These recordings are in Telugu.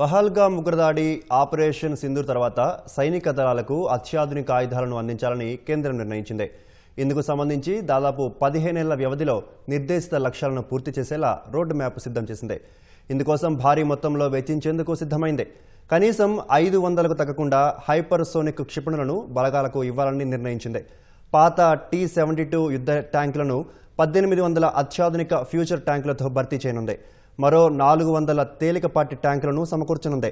పహల్గా ఉగ్రదాడి ఆపరేషన్ సింధూర్ తర్వాత సైనిక దళాలకు అత్యాధునిక ఆయుధాలను అందించాలని కేంద్రం నిర్ణయించింది. ఇందుకు సంబంధించి దాదాపు పదిహేనేళ్ళ వ్యవధిలో నిర్దేశిత లక్ష్యాలను పూర్తి చేసేలా రోడ్ మ్యాప్ సిద్ధం చేసింది. ఇందుకోసం భారీ మొత్తంలో వెచ్చించేందుకు సిద్ధమైంది. కనీసం ఐదు వందలకు తగ్గకుండా హైపర్సోనిక్ క్షిపణులను బలగాలకు ఇవ్వాలని నిర్ణయించింది. పాత టీ సెవెంటీ టూ యుద్ధ ట్యాంకులను పద్దెనిమిది వందల అత్యాధునిక ఫ్యూచర్ ట్యాంకులతో భర్తీ చేయనుంది. మరో నాలుగు వందల తేలికపాటి ట్యాంకులను సమకూర్చనుంది.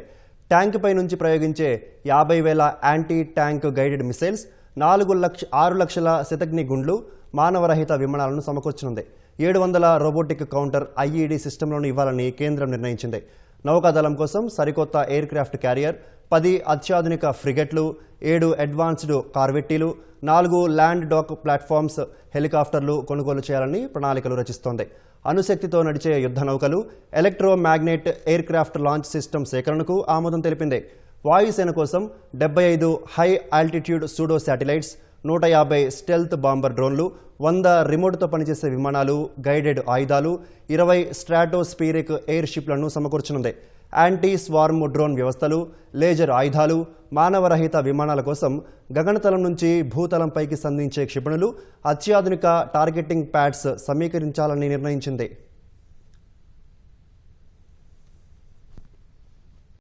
ట్యాంకుపై నుంచి ప్రయోగించే యాభై వేల యాంటీ ట్యాంక్ గైడెడ్ మిసైల్స్ నాలుగు లక్ష ఆరు లక్షల శతగ్ని గుండ్లు మానవరహిత విమానాలను సమకూర్చనుంది. ఏడు వందల రోబోటిక్ కౌంటర్ ఐఈడి సిస్టంలను ఇవ్వాలని కేంద్రం నిర్ణయించింది. నౌకాదళం కోసం సరికొత్త ఎయిర్ క్రాఫ్ట్ క్యారియర్ పది అత్యాధునిక ఫ్రిగెట్లు ఏడు అడ్వాన్స్డ్ కార్వెట్టీలు నాలుగు ల్యాండ్ డాక్ ప్లాట్ఫామ్స్ హెలికాప్టర్లు కొనుగోలు చేయాలని ప్రణాళికలు రచిస్తోంది. అణుశక్తితో నడిచే యుద్ధ నౌకలు electromagnet aircraft launch system సేకరణకు ఆమోదం తెలిపింది. వాయుసేన కోసం డెబ్బై ఐదు హై ఆల్టిట్యూడ్ సూడో శాటిలైట్స్ నూట యాభై స్టెల్త్ బాంబర్ డ్రోన్లు వంద రిమోట్తో పనిచేసే విమానాలు గైడెడ్ ఆయుధాలు ఇరవై స్ట్రాటోస్పీరిక్ ఎయిర్ షిప్లను సమకూర్చనుంది. యాంటీ స్వార్మ్ డ్రోన్ వ్యవస్థలు లేజర్ ఆయుధాలు మానవరహిత విమానాల కోసం గగనతలం నుంచి భూతలంపైకి సంధించే క్షిపణులు అత్యాధునిక టార్గెటింగ్ ప్యాడ్స్ సమీకరించాలని నిర్ణయించింది.